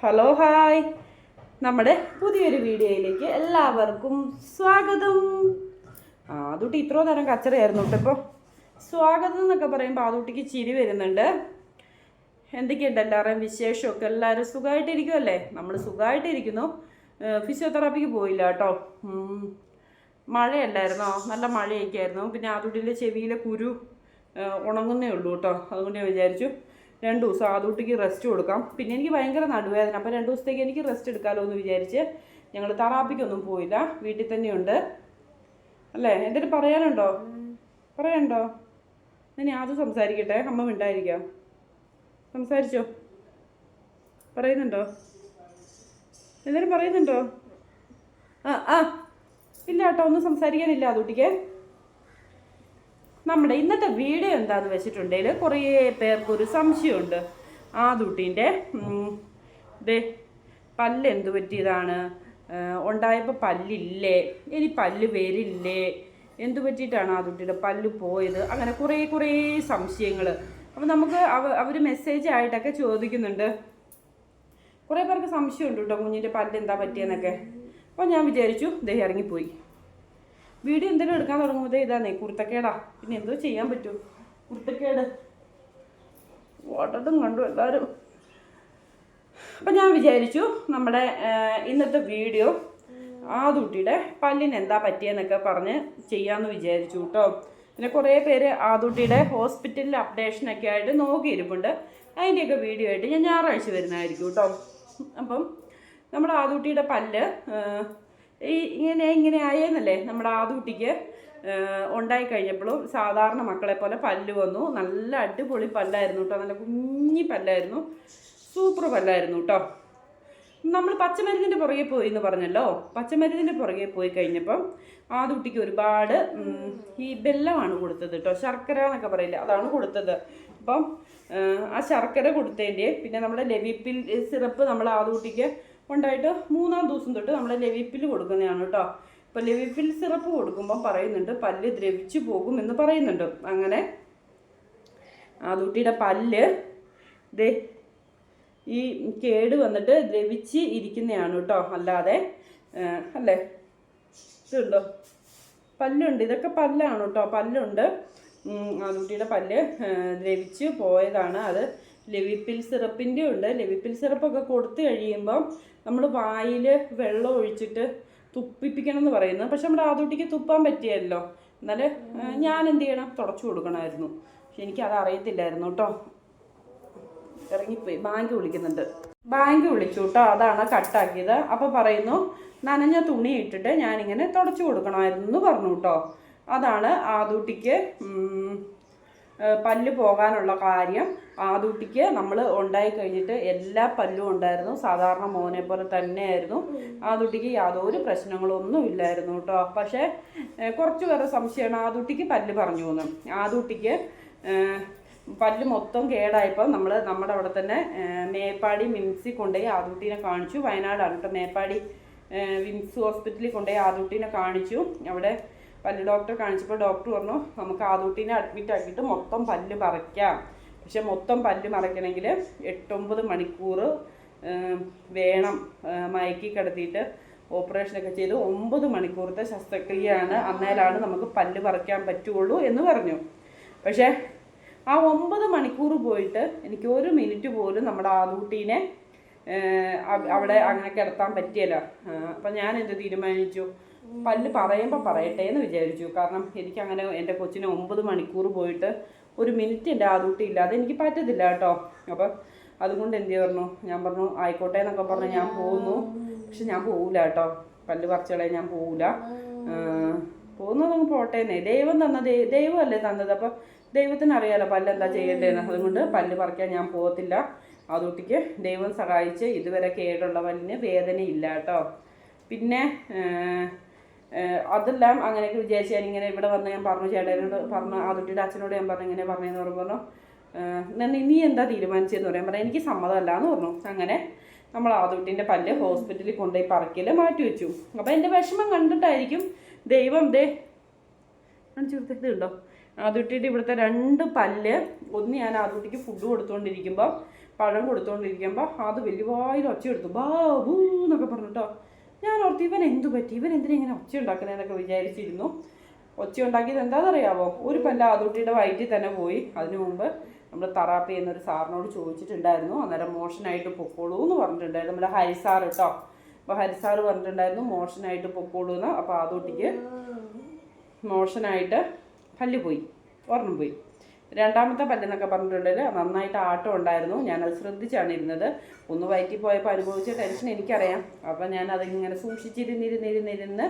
Hello hi. നമ്മുടെ പുതിയൊരു വീഡിയോയിലേക്ക് എല്ലാവർക്കും സ്വാഗതം. ആദൂട്ടി ഇത്രയോ നേരം കച്ചറയായിരുന്നു കേട്ടോ ഇപ്പോൾ സ്വാഗതം എന്നൊക്കെ പറയുമ്പോൾ ആദൂട്ടിക്ക് ചിരി വരുന്നുണ്ട്. എന്തൊക്കെയുണ്ട് എല്ലാവരുടെയും വിശേഷമൊക്കെ? എല്ലാവരും സുഖമായിട്ടിരിക്കുമല്ലേ നമ്മൾ സുഖമായിട്ടിരിക്കുന്നു. ഫിസിയോതെറാപ്പിക്ക് പോയില്ല കേട്ടോ. മഴയല്ലായിരുന്നോ? നല്ല മഴയൊക്കെ ആയിരുന്നു പിന്നെ ആദൂട്ടിന്റെ ചെവിയിലെ കുരു ഉണങ്ങുന്നേ ഉള്ളൂ കേട്ടോ. അതുകൊണ്ട് ഞാൻ വിചാരിച്ചു രണ്ട് ദിവസം ആദൂട്ടിക്ക് റെസ്റ്റ് കൊടുക്കാം. പിന്നെ എനിക്ക് ഭയങ്കര നടുവേദന. അപ്പോൾ രണ്ട് ദിവസത്തേക്ക് എനിക്ക് റെസ്റ്റ് എടുക്കാമല്ലോ എന്ന് വിചാരിച്ച് ഞങ്ങൾ തറാപ്പിക്കൊന്നും പോയില്ല. വീട്ടിൽ തന്നെയുണ്ട്. അല്ലേ? എന്തെങ്കിലും പറയാനുണ്ടോ? പറയണ്ടോ ഞാൻ ആദ്യം സംസാരിക്കട്ടെ. അമ്മ മിണ്ടായിരിക്കാം സംസാരിച്ചോ? പറയുന്നുണ്ടോ? എന്തെങ്കിലും പറയുന്നുണ്ടോ? ആ ആ. ഇല്ല കേട്ടോ ഒന്നും സംസാരിക്കാനില്ല അതുട്ടിക്ക് നമ്മുടെ ഇന്നത്തെ വീഡിയോ എന്താന്ന് വെച്ചിട്ടുണ്ടെങ്കിൽ കുറേ പേർക്കൊരു സംശയമുണ്ട്. ആ ദുട്ടീന്റെ ദേ പല്ല് എന്ത് പറ്റിയതാണ്? ഉണ്ടായപ്പോൾ പല്ലില്ലേ? ഇനി പല്ല് വരില്ലേ? എന്ത് പറ്റിയിട്ടാണ് ആ കുട്ടിയുടെ പല്ല് പോയത്? അങ്ങനെ കുറേ കുറേ സംശയങ്ങൾ അപ്പോൾ നമുക്ക് അവ അവർ മെസ്സേജ് ആയിട്ടൊക്കെ ചോദിക്കുന്നുണ്ട്. കുറേ പേർക്ക് സംശയമുണ്ട് കേട്ടോ കുഞ്ഞിന്റെ പല്ല് എന്താ പറ്റിയെന്നൊക്കെ. അപ്പോൾ ഞാൻ വിചാരിച്ചു ദേ ഇറങ്ങിപ്പോയി. വീഡിയോ എന്തെങ്കിലും എടുക്കാൻ തുടങ്ങുമ്പോൾ ഇതാണ് കുർത്തക്കേടാ പിന്നെ എന്തോ ചെയ്യാൻ പറ്റൂ. കുർത്തക്കേട് ഓട്ടത്തും കണ്ടു എല്ലാവരും അപ്പം ഞാൻ വിചാരിച്ചു നമ്മുടെ ഇന്നത്തെ വീഡിയോ ആ കുട്ടിയുടെ പല്ലിന് എന്താ പറ്റിയെന്നൊക്കെ പറഞ്ഞ് ചെയ്യാമെന്ന് വിചാരിച്ചു കേട്ടോ പിന്നെ കുറേ പേര് ആദൂട്ടിയുടെ ഹോസ്പിറ്റലിൽ അപ്ഡേഷനൊക്കെ ആയിട്ട് നോക്കിയിരിപ്പുണ്ട്. അതിന്റെയൊക്കെ വീഡിയോ ആയിട്ട് ഞാൻ ഞായറാഴ്ച വരുന്നതായിരിക്കും കേട്ടോ അപ്പം നമ്മുടെ ആദൂട്ടിയുടെ പല്ല് ഈ ഇങ്ങനെ ഇങ്ങനെ ആയെന്നല്ലേ നമ്മുടെ ആദുട്ടിക്ക് ഉണ്ടായി കഴിഞ്ഞപ്പോഴും സാധാരണ മക്കളെ പോലെ പല്ല് വന്നു. നല്ല അടിപൊളി പല്ലായിരുന്നു കേട്ടോ. നല്ല കുഞ്ഞി പല്ലായിരുന്നു. സൂപ്പർ പല്ലായിരുന്നു കേട്ടോ. നമ്മൾ പച്ചമരുന്നിന്റെ പുറകെ പോയി എന്ന് പറഞ്ഞല്ലോ. പച്ചമരുന്നിന്റെ പുറകെ പോയി കഴിഞ്ഞപ്പം ആ കുട്ടിക്ക് ഒരുപാട് ഈ ബെല്ലമാണ് കൊടുത്തത് കേട്ടോ. ശർക്കര എന്നൊക്കെ പറയില്ല അതാണ് കൊടുത്തത്. അപ്പം ആ ശർക്കര കൊടുത്തതിന്റെ പിന്നെ നമ്മുടെ ലെവിപ്പിൽ സിറപ്പ് നമ്മൾ ആ കുട്ടിക്ക് ഉണ്ടായിട്ട് മൂന്നാം ദിവസം തൊട്ട് നമ്മൾ ലെവിപ്പിൽ കൊടുക്കുന്നതാണ് കേട്ടോ. ഇപ്പോൾ ലെവിപ്പിൽ സിറപ്പ് കൊടുക്കുമ്പോൾ പറയുന്നുണ്ട് പല്ല് ദ്രവിച്ചു പോകും എന്ന് പറയുന്നുണ്ട്. അങ്ങനെ ആ കുട്ടിയുടെ പല്ല് ദേ ഈ കേട് വന്നിട്ട് ദ്രവിച്ച് ഇരിക്കുന്നതാണ് കേട്ടോ. അല്ലാതെ അല്ലേ? ഇതുണ്ടോ? പല്ലുണ്ട്. ഇതൊക്കെ പല്ലാണ് കേട്ടോ. പല്ലുണ്ട്. ആ കുട്ടിയുടെ പല്ല് ദ്രവിച്ച് പോയതാണ്. അത് ലെവിപ്പിൽ സിറപ്പിന്റെ ഉണ്ട്. ലെവിപ്പിൽ സിറപ്പൊക്കെ കൊടുത്തു കഴിയുമ്പം നമ്മൾ വായിൽ വെള്ളം ഒഴിച്ചിട്ട് തുപ്പിപ്പിക്കണം എന്ന് പറയുന്നത് പക്ഷെ നമ്മുടെ ആദൂട്ടിക്ക് തുപ്പാൻ പറ്റിയല്ലോ. എന്നാൽ ഞാൻ എന്ത് ചെയ്യണം? തുടച്ചു കൊടുക്കണമായിരുന്നു. പക്ഷെ എനിക്കത് അറിയത്തില്ലായിരുന്നു കേട്ടോ. ഇറങ്ങിപ്പോയി. ബാങ്ക് വിളിക്കുന്നുണ്ട്. ബാങ്ക് വിളിച്ചു കേട്ടോ. അതാണ് കട്ടാക്കിയത്. അപ്പോൾ പറയുന്നു നനഞ്ഞ തുണി ഇട്ടിട്ട് ഞാനിങ്ങനെ തുടച്ചു കൊടുക്കണമായിരുന്നു എന്ന് പറഞ്ഞു കേട്ടോ. അതാണ് ആദൂട്ടിക്ക് പല്ല് പോകാനുള്ള കാര്യം. ആദൂട്ടിക്ക് നമ്മൾ ഉണ്ടായി കഴിഞ്ഞിട്ട് എല്ലാ പല്ലും ഉണ്ടായിരുന്നു. സാധാരണ മോനെ പോലെ തന്നെയായിരുന്നു. ആദൂട്ടിക്ക് യാതൊരു പ്രശ്നങ്ങളൊന്നും ഇല്ലായിരുന്നു കേട്ടോ. പക്ഷേ കുറച്ച് പേരുടെ സംശയമാണ് ആദൂട്ടിക്ക് പല്ല് പറഞ്ഞു എന്ന് ആദൂട്ടിക്ക് പല്ല് മൊത്തം കേടായപ്പോൾ നമ്മൾ നമ്മുടെ അവിടെ തന്നെ മേപ്പാടി മിംസിൽ കൊണ്ടുപോയി ആദൂട്ടീനെ കാണിച്ചു. വയനാടാണ് കേട്ടോ മേപ്പാടി വിംസ് ഹോസ്പിറ്റലിൽ കൊണ്ടുപോയി ആദൂട്ടീനെ കാണിച്ചു. അവിടെ പല്ല് ഡോക്ടറെ കാണിച്ചപ്പോൾ ഡോക്ടർ പറഞ്ഞു നമുക്ക് ആദൂട്ടീനെ അഡ്മിറ്റ് ആക്കിയിട്ട് മൊത്തം പല്ല് പറിക്കാം. പക്ഷെ മൊത്തം പല്ല് മറയ്ക്കണമെങ്കിൽ എട്ടൊമ്പത് മണിക്കൂർ വേണം മയക്കി കിടത്തിയിട്ട് ഓപ്പറേഷനൊക്കെ ചെയ്ത് ഒമ്പത് മണിക്കൂറത്തെ ശസ്ത്രക്രിയയാണ് അന്നേരമാണ് നമുക്ക് പല്ല് പറിക്കാൻ പറ്റുള്ളൂ എന്ന് പറഞ്ഞു. പക്ഷേ ആ ഒമ്പത് മണിക്കൂർ പോയിട്ട് എനിക്ക് ഒരു മിനിറ്റ് പോലും നമ്മുടെ ആദൂട്ടീനെ അവിടെ അങ്ങനെ കിടത്താൻ പറ്റിയല്ല. അപ്പം ഞാൻ എന്ത് തീരുമാനിച്ചു? പല്ല് പറയുമ്പോൾ പറയട്ടെ എന്ന് വിചാരിച്ചു. കാരണം എനിക്ക് അങ്ങനെ എന്റെ കൊച്ചിനെ ഒമ്പത് മണിക്കൂർ പോയിട്ട് ഒരു മിനിറ്റ് എന്റെ ആദൂട്ടി ഇല്ലാതെ എനിക്ക് പറ്റത്തില്ല കേട്ടോ. അപ്പം അതുകൊണ്ട് എന്ത് പറഞ്ഞു? ഞാൻ പറഞ്ഞു ആയിക്കോട്ടെ എന്നൊക്കെ പറഞ്ഞു ഞാൻ പോകുന്നു പക്ഷെ ഞാൻ പോവില്ല കേട്ടോ. പല്ല് പറിച്ചളെ ഞാൻ പോവില്ല പോകുന്നതങ്ങ് എന്നെ. ദൈവം തന്ന ദൈവമല്ലേ തന്നത്. അപ്പം ദൈവത്തിന് അറിയാലോ പല്ല് എന്താ ചെയ്യേണ്ടതെന്ന്. അതുകൊണ്ട് പല്ല് പറിക്കാൻ ഞാൻ പോകത്തില്ല അതുട്ടിക്ക് ദൈവം സഹായിച്ച് ഇതുവരെ കേടുള്ള പല്ലിന് വേദനയില്ല കേട്ടോ. പിന്നെ അതെല്ലാം അങ്ങനെയൊക്കെ വിചാരിച്ച് ഇങ്ങനെ ഇവിടെ വന്ന് ഞാൻ പറഞ്ഞു ചേട്ടനോട് പറഞ്ഞു ആദിത്യയുടെ അച്ഛനോട് ഞാൻ പറഞ്ഞു ഇങ്ങനെ പറഞ്ഞതെന്ന് പറഞ്ഞു എന്നാ നീ- എന്താ തീരുമാനിച്ചതെന്ന് പറയാൻ പറഞ്ഞു. എനിക്ക് സമ്മതമല്ല എന്ന് പറഞ്ഞു. അങ്ങനെ നമ്മൾ ആദുട്ടിന്റെ പല്ല് ഹോസ്പിറ്റലിൽ കൊണ്ടുപോയി പറക്കിൽ മാറ്റി വെച്ചു. അപ്പോൾ എന്റെ വിഷമം കണ്ടിട്ടായിരിക്കും ദൈവം ദേ കൊടുത്തത് ഉണ്ടോ ആദുട്ടിയുടെ ഇവിടുത്തെ രണ്ട് പല്ല് ഒന്ന് ഞാൻ ആദുട്ടിക്ക് ഫുഡ് കൊടുത്തുകൊണ്ടിരിക്കുമ്പോൾ പഴം കൊടുത്തുകൊണ്ടിരിക്കുമ്പോൾ അത് വലിയവായിൽ ഒച്ച എടുത്തു ബാബൂ എന്നൊക്കെ പറഞ്ഞിട്ടോ ഞാൻ ഓർത്ത് ഇവൻ എന്തു പറ്റി? ഇവൻ എന്തിനാ ഇങ്ങനെ ഒച്ച ഉണ്ടാക്കുന്നതെന്നൊക്കെ വിചാരിച്ചിരുന്നു. ഒച്ച ഉണ്ടാക്കിയത് എന്താണെന്നറിയാവോ? ഒരു പല്ല ആതുട്ടിയുടെ വയറ്റിൽ തന്നെ പോയി. അതിനു മുമ്പ് നമ്മൾ തറാപ്പി എന്നൊരു സാറിനോട് ചോദിച്ചിട്ടുണ്ടായിരുന്നു. അന്നേരം മോഷനായിട്ട് പൊക്കോളൂ എന്ന് പറഞ്ഞിട്ടുണ്ടായിരുന്നു. നമ്മുടെ ഹരിസാർ കേട്ടോ. അപ്പോൾ ഹരിസാർ പറഞ്ഞിട്ടുണ്ടായിരുന്നു മോഷനായിട്ട് പൊക്കോളൂ എന്ന്. അപ്പോൾ ആതുട്ടിക്ക് മോഷനായിട്ട് പല്ല് പോയി. ഒരെണ്ണം പോയി. രണ്ടാമത്തെ പല്ലെന്നൊക്കെ പറഞ്ഞിട്ടുണ്ടെങ്കിൽ നന്നായിട്ട് ആട്ടം ഉണ്ടായിരുന്നു. ഞാനത് ശ്രദ്ധിച്ചാണ് ഇരുന്നത്. ഒന്ന് വയറ്റി പോയപ്പോൾ അനുഭവിച്ച ടെൻഷൻ എനിക്കറിയാം. അപ്പം ഞാൻ അതിങ്ങനെ സൂക്ഷിച്ചിരുന്നിരുന്നിരുന്നിരുന്ന്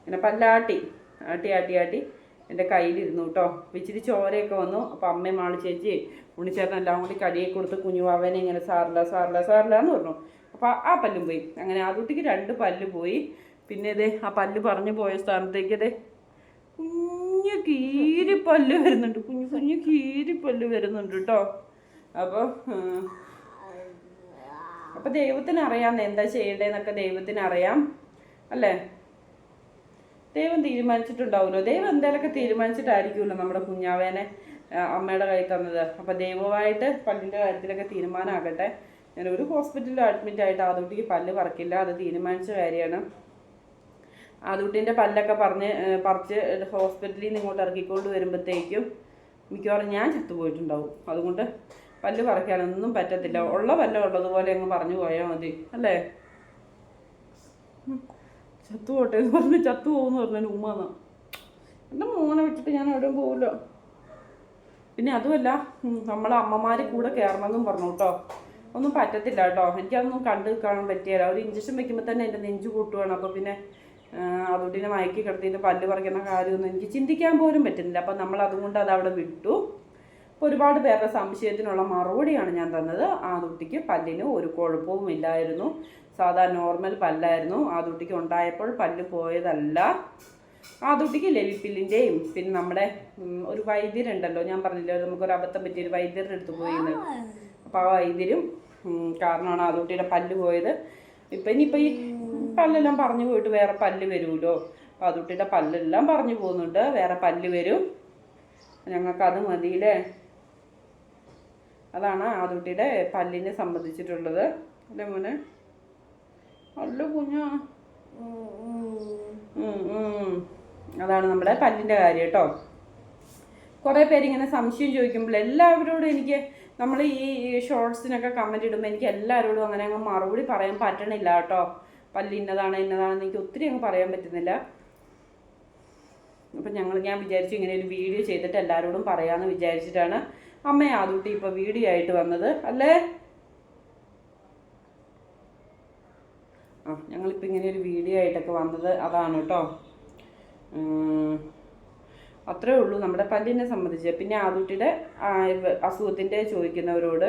ഇങ്ങനെ പല്ലാട്ടി ആട്ടി ആട്ടി ആട്ടി എന്റെ കയ്യിലിരുന്നു കേട്ടോ. ഇച്ചിരി ചോരയൊക്കെ വന്നു. അപ്പോൾ അമ്മയും മാളി ചേച്ചി ഉണ്ണിച്ചേട്ടൻ എല്ലാം കൂടി കടിയെ കൊടുത്ത് കുഞ്ഞുവാവനെ ഇങ്ങനെ സാറില്ല സാറില്ല സാറില്ല എന്ന് പറഞ്ഞു. അപ്പോൾ ആ പല്ലും പോയി. അങ്ങനെ ആ കുട്ടിക്ക് രണ്ട് പല്ല് പോയി. പിന്നെ ഇതേ ആ പല്ല് പറഞ്ഞു പോയ സ്ഥാനത്തേക്ക് ഇതേ കീരിപ്പല്ല് വരുന്നുണ്ട്. കുഞ്ഞു കുഞ്ഞു കീരിപ്പല്ല് വരുന്നുണ്ട് കേട്ടോ അപ്പോൾ അപ്പോൾ ദൈവത്തിന് അറിയാം എന്താ ചെയ്യേണ്ടതെന്നൊക്കെ ദൈവത്തിന് അറിയാം അല്ലേ? ദൈവം തീരുമാനിച്ചിട്ടുണ്ടാവുമല്ലോ. ദൈവം എന്തായാലൊക്കെ തീരുമാനിച്ചിട്ടായിരിക്കുമല്ലോ നമ്മുടെ കുഞ്ഞാവേനെ അമ്മയുടെ കയ്യിൽ തന്നത്. അപ്പോൾ ദൈവമായിട്ട് പല്ലിന്റെ കാര്യത്തിലൊക്കെ തീരുമാനമാകട്ടെ. ഞാൻ ഒരു ഹോസ്പിറ്റലിൽ അഡ്മിറ്റ് ആയിട്ട് ആദ്യകുട്ടിക്ക് പല്ല് പറക്കില്ല. അത് തീരുമാനിച്ച കാര്യമാണ്. ആദൂട്ടിന്റെ പല്ലൊക്കെ പറഞ്ഞ് പറിച്ച് ഹോസ്പിറ്റലിൽ നിന്ന് ഇങ്ങോട്ട് ഇറക്കിക്കൊണ്ട് വരുമ്പോഴത്തേക്കും മിക്കവാറും ഞാൻ ചത്തുപോയിട്ടുണ്ടാവും. അതുകൊണ്ട് പല്ല് പറിക്കാനൊന്നും പറ്റത്തില്ല. ഉള്ള പല്ല ഉള്ളതുപോലെ അങ്ങ് പറഞ്ഞു പോയാൽ മതി. അല്ലേ? ചത്തു പോട്ടെ എന്ന് പറഞ്ഞ് ചത്തു പോകുമെന്ന് പറഞ്ഞു ഉമ്മാന്നാ എന്റെ മോനെ വിട്ടിട്ട് ഞാൻ എവിടെയും പോകില്ല പിന്നെ അതുമല്ല നമ്മളെ അമ്മമാർ കൂടെ കയറണമെന്നും പറഞ്ഞു കേട്ടോ. ഒന്നും പറ്റത്തില്ല കേട്ടോ. എനിക്കതൊന്നും കണ്ട് കാണാൻ പറ്റിയല്ല ഒരു ഇഞ്ചക്ഷൻ വെക്കുമ്പോൾ തന്നെ എന്റെ നെഞ്ചു കൂട്ടുവാണ് അപ്പോൾ പിന്നെ അതുകൊണ്ടിനെ മയക്കി കിടത്തിയിട്ട് പല്ല് പറിക്കുന്ന കാര്യമൊന്നും എനിക്ക് ചിന്തിക്കാൻ പോലും പറ്റുന്നില്ല. അപ്പം നമ്മൾ അതുകൊണ്ട് അത് അവിടെ വിട്ടു. അപ്പോൾ ഒരുപാട് പേരുടെ സംശയത്തിനുള്ള മറുപടിയാണ് ഞാൻ തന്നത്. ആ കുട്ടിക്ക് പല്ലിന് ഒരു കുഴപ്പവും ഇല്ലായിരുന്നു. സാധാ നോർമൽ പല്ലായിരുന്നു. ആ കുട്ടിക്ക് ഉണ്ടായപ്പോൾ പല്ല് പോയതല്ല. ആ കുട്ടിക്ക് ലെവിപ്പില്ലിന്റെയും പിന്നെ നമ്മുടെ ഒരു വൈദ്യരുണ്ടല്ലോ. ഞാൻ പറഞ്ഞില്ലേ നമുക്കൊരു അബദ്ധം പറ്റിയ ഒരു വൈദ്യരുടെ അടുത്ത് പോയിന്ന് അപ്പോൾ ആ വൈദ്യരും കാരണമാണ് ആ കുട്ടിയുടെ പല്ല് പോയത്. ഇപ്പം ഇനിയിപ്പോൾ ഈ പല്ലെല്ലാം പറഞ്ഞു പോയിട്ട് വേറെ പല്ല് വരുമല്ലോ. ആ പല്ലെല്ലാം പറഞ്ഞു പോകുന്നുണ്ട്. വേറെ പല്ല് വരും. ഞങ്ങൾക്ക് അത് മതിയില്ലേ? അതാണ് ആതുട്ടിയുടെ പല്ലിനെ സംബന്ധിച്ചിട്ടുള്ളത്. അല്ലേ മോനെ? അല്ല കുഞ്ഞാ. അതാണ് നമ്മുടെ പല്ലിന്റെ കാര്യം കേട്ടോ. കുറേ പേരിങ്ങനെ സംശയം ചോദിക്കുമ്പോൾ എല്ലാവരോടും എനിക്ക് നമ്മൾ ഈ ഷോർട്സിനൊക്കെ കമന്റ് ഇടുമ്പോൾ എനിക്ക് എല്ലാവരോടും അങ്ങനെ അങ്ങ് മറുപടി പറയാൻ പറ്റണില്ല കേട്ടോ. പല്ല് ഇന്നതാണ് ഇന്നതാണെന്ന് എനിക്ക് ഒത്തിരി അങ്ങ് പറയാൻ പറ്റുന്നില്ല. അപ്പം ഞങ്ങൾ ഞാൻ വിചാരിച്ചു ഇങ്ങനെ ഒരു വീഡിയോ ചെയ്തിട്ട് എല്ലാവരോടും പറയാമെന്ന് വിചാരിച്ചിട്ടാണ് അമ്മ ആദ്യത്തെ ഇപ്പോൾ വീഡിയോ ആയിട്ട് വന്നത്. അല്ലേ? ആ ഞങ്ങളിപ്പോൾ ഇങ്ങനെ ഒരു വീഡിയോ ആയിട്ടൊക്കെ വന്നത് അതാണ് കേട്ടോ. അത്രേ ഉള്ളൂ നമ്മുടെ പല്ലിനെ സംബന്ധിച്ച്. പിന്നെ ആദുട്ടിയുടെ അസുഖത്തിന്റെ ചോദിക്കുന്നവരോട്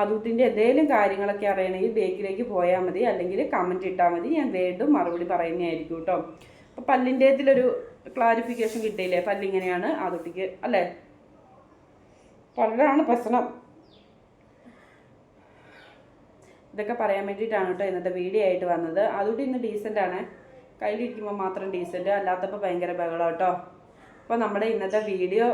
ആദൂട്ടിന്റെ എന്തെങ്കിലും കാര്യങ്ങളൊക്കെ അറിയണമെങ്കിൽ ബേക്കിലേക്ക് പോയാൽ മതി. അല്ലെങ്കിൽ കമന്റ് ഇട്ടാൽ മതി. ഞാൻ വീണ്ടും മറുപടി പറയുന്നതായിരിക്കും കേട്ടോ. അപ്പോൾ പല്ലിന്റെ ഇതിലൊരു ക്ലാരിഫിക്കേഷൻ കിട്ടിയില്ലേ? പല്ലിങ്ങനെയാണ് ആദൂട്ടിക്ക് അല്ലേ? പല്ലാണ് പ്രശ്നം. ഇതൊക്കെ പറയാൻ വേണ്ടിയിട്ടാണ് കേട്ടോ ഇന്നത്തെ വീഡിയോ ആയിട്ട് വന്നത്. അതുകൊണ്ട് ഇന്ന് ഡീസന്റ് ആണ്. കയ്യിലിരിക്കുമ്പോൾ മാത്രം ഡീസന്റ് അല്ലാത്തപ്പോൾ ഭയങ്കര ബഹളം കേട്ടോ. അപ്പോൾ നമ്മുടെ ഇന്നത്തെ വീഡിയോ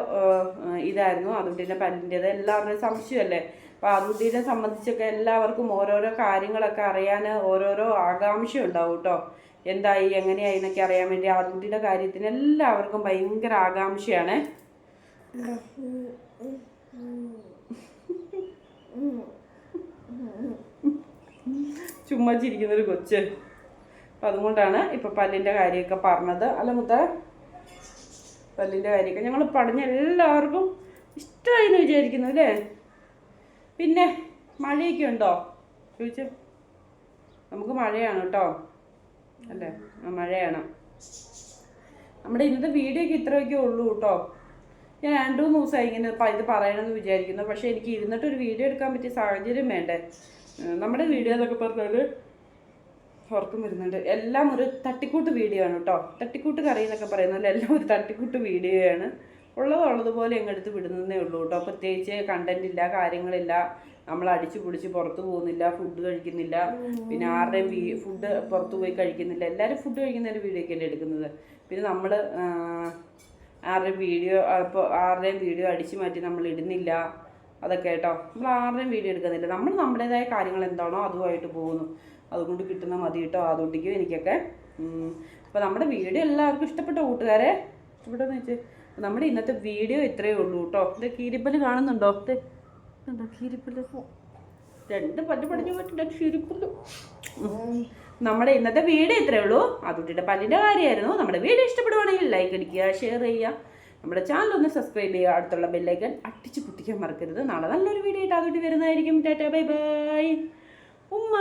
ഇതായിരുന്നു. അതുകൊണ്ടിന്റെ പല്ലിന്റെത് എല്ലാവരുടെയും സംശയമല്ലേ? അപ്പോൾ അതുകൊണ്ടിനെ സംബന്ധിച്ചൊക്കെ എല്ലാവർക്കും ഓരോരോ കാര്യങ്ങളൊക്കെ അറിയാൻ ഓരോരോ ആകാംക്ഷ ഉണ്ടാവും കേട്ടോ. എന്തായി എങ്ങനെയായി എന്നൊക്കെ അറിയാൻ വേണ്ടി അതുകൊണ്ടിന്റെ കാര്യത്തിന് എല്ലാവർക്കും ഭയങ്കര ആകാംക്ഷയാണ്. ചുമ്മാ ചിരിക്കുന്നൊരു കൊച്ച്. അപ്പം അതുകൊണ്ടാണ് ഇപ്പം പല്ലിന്റെ കാര്യമൊക്കെ പറഞ്ഞത്. അല്ല മുത്ത പല്ലിന്റെ കാര്യമൊക്കെ ഞങ്ങൾ പഠിഞ്ഞ എല്ലാവർക്കും ഇഷ്ടമായി എന്ന് വിചാരിക്കുന്നു അല്ലേ? പിന്നെ മഴയൊക്കെ ഉണ്ടോ? ചോദിച്ചു. നമുക്ക് മഴയാണ് കേട്ടോ. അല്ലേ? ആ മഴയാണ്. നമ്മുടെ ഇന്നത്തെ വീഡിയോ ഒക്കെ ഇത്രയൊക്കെ ഉള്ളൂ കേട്ടോ. ഞാൻ രണ്ടു മൂന്ന് ദിവസമായി ഇങ്ങനെ ഇത് പറയണമെന്ന് വിചാരിക്കുന്നു. പക്ഷേ എനിക്ക് ഇരുന്നിട്ട് ഒരു വീഡിയോ എടുക്കാൻ പറ്റിയ സാഹചര്യം വേണ്ടേ? നമ്മുടെ വീഡിയോ എന്നൊക്കെ പറഞ്ഞാൽ ഉറക്കം വരുന്നുണ്ട്. എല്ലാം ഒരു തട്ടിക്കൂട്ട് വീഡിയോ ആണ് കേട്ടോ തട്ടിക്കൂട്ട് കറി എന്നൊക്കെ പറയുന്നത് എല്ലാം ഒരു തട്ടിക്കൂട്ട് വീഡിയോയാണ് ആണ്. ഉള്ളത് ഉള്ളതുപോലെ എങ്ങെടുത്ത് വിടുന്നതേ ഉള്ളൂ കേട്ടോ പ്രത്യേകിച്ച് കണ്ടന്റ് ഇല്ല കാര്യങ്ങളില്ല നമ്മൾ അടിച്ചു പൊടിച്ച് പുറത്തു പോകുന്നില്ല ഫുഡ് കഴിക്കുന്നില്ല. പിന്നെ ആരുടെയും ഫുഡ് പുറത്ത് പോയി കഴിക്കുന്നില്ല. എല്ലാവരും ഫുഡ് കഴിക്കുന്ന ഒരു വീഡിയോ ഒക്കെയല്ലേ എടുക്കുന്നത്. പിന്നെ നമ്മൾ ആരുടെയും വീഡിയോ ഇപ്പോൾ ആരുടെയും വീഡിയോ അടിച്ചു മാറ്റി നമ്മൾ ഇടുന്നില്ല. അതൊക്കെ കേട്ടോ നമ്മൾ ആരുടെയും വീഡിയോ എടുക്കുന്നില്ല. നമ്മൾ നമ്മുടേതായ കാര്യങ്ങൾ എന്താണോ അതുമായിട്ട് പോകുന്നു. അതുകൊണ്ട് കിട്ടുന്ന മതി കേട്ടോ. അതുകൊണ്ടിരിക്കും എനിക്കൊക്കെ. അപ്പോൾ നമ്മുടെ വീഡിയോ എല്ലാവർക്കും ഇഷ്ടപ്പെട്ട കൂട്ടുകാരെ നിന്ന് വെച്ച് നമ്മുടെ ഇന്നത്തെ വീഡിയോ ഇത്രയേ ഉള്ളൂ കേട്ടോ. ഇത് കീരിപ്പൽ കാണുന്നുണ്ടോ? എന്താ കീരിപ്പൽ രണ്ട് പല്ല് പഠിച്ചു പറ്റില്ല കീരിപ്പൽ നമ്മുടെ ഇന്നത്തെ വീഡിയോ ഇത്രയേ ഉള്ളൂ. അതുട്ടിയുടെ പല്ലിന്റെ കാര്യമായിരുന്നു. നമ്മുടെ വീഡിയോ ഇഷ്ടപ്പെടുവാണെങ്കിൽ ലൈക്ക് അടിക്കുക ഷെയർ ചെയ്യുക. നമ്മുടെ ചാനൽ ഒന്ന് സബ്സ്ക്രൈബ് ചെയ്യുക. അടുത്തുള്ള ബെല്ലൈക്കൻ അടിച്ച് പൊട്ടിക്കാൻ മറക്കരുത്. നാളെ നല്ലൊരു വീഡിയോ ആയിട്ട് അതുട്ടി വരുന്നതായിരിക്കും. ടാറ്റാ ബൈ ബൈ ഉമ്മ.